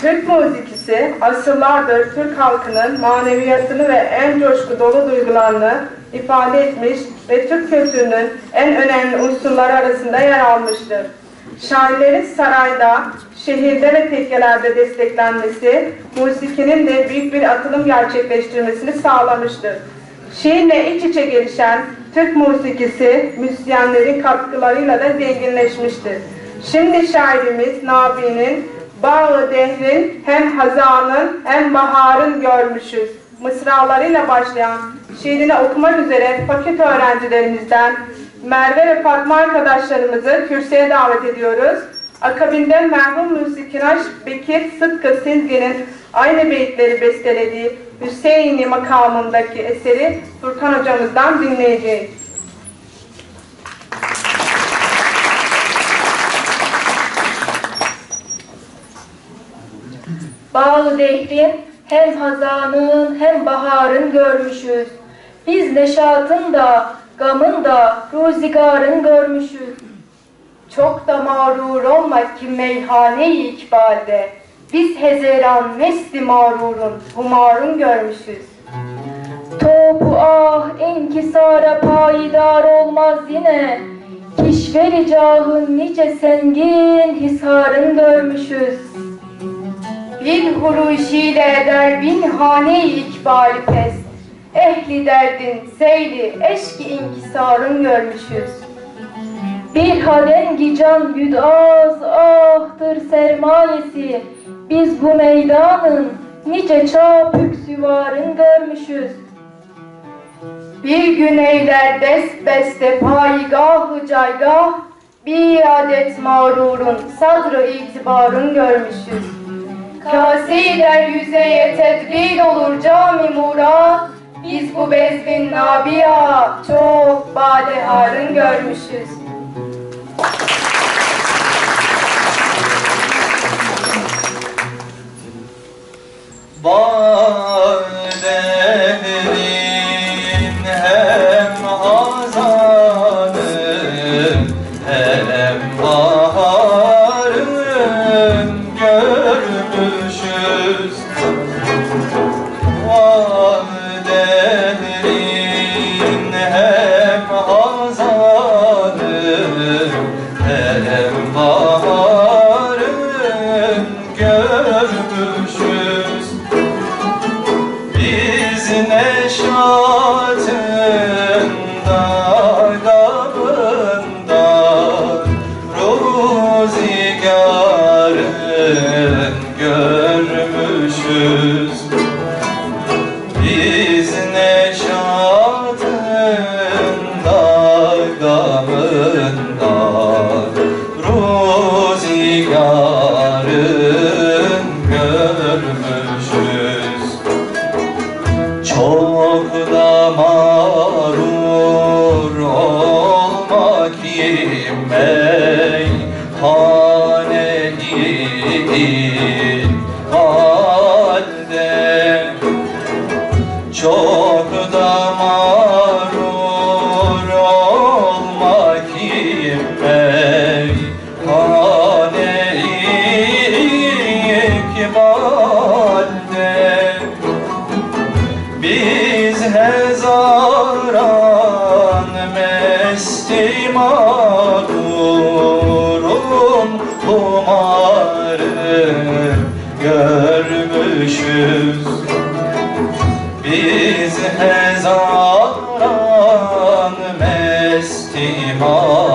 Türk müzikisi asırlardır Türk halkının maneviyatını ve en coşku dolu duygularını ifade etmiş ve Türk kültürünün en önemli unsurları arasında yer almıştır. Şairlerin sarayda, şehirde ve tekkelerde desteklenmesi, musikinin de büyük bir atılım gerçekleştirmesini sağlamıştır. Şiirle iç içe gelişen Türk musikisi müzisyenlerin katkılarıyla da zenginleşmiştir. Şimdi şairimiz Nabi'nin Bağı dehrin hem hazanın hem baharın görmüşüz. Mısralarıyla başlayan şiirini okumak üzere fakülte öğrencilerimizden Merve ve Fatma arkadaşlarımızı kürsüye davet ediyoruz. Akabinde merhum müzikinaş Bekir Sıtkı Sizgi'nin aynı beyitleri bestelediği Hüseyin'i makamındaki eseri Furkan hocamızdan dinleyeceğiz. Bağlı dehrin hem hazanın hem baharın görmüşüz. Biz neşatın da gamın da ruzigarın görmüşüz. Çok da mağrur olmak ki meyhane-i ikbalde. Biz hezeran mesti mağrurun humarun görmüşüz. Topu ah enkisara payidar olmaz yine. Kişveri cahın nice sengin hisarın görmüşüz. Bin huruşiyle eder bin hane-i ikbali pest. Ehli derdin seyli eşki inkisarın görmüşüz. Bir hadengi can güdaz ahtır sermayesi. Biz bu meydanın nice çapük süvarın görmüşüz. Bir gün eyler dest beste paygahı caygah, bir adet mağrurun sadrı itibarın görmüşüz. Kasiler yüzeye tedbir olur cami murat, biz bu bezbin nabiya çok badeharın görmüşüz. Badehrin hem hazanı hem baharın Badehrin hem hazanı hem baharın. Biz neşatında Biz neşatında gamında Ruzigarın görmüşüz. Çok da mağrur çok da mağrur olmak meyhane ikbalde. Biz hezaran mesti mağrurun umarı görmüşüz biz ezandan mesti var.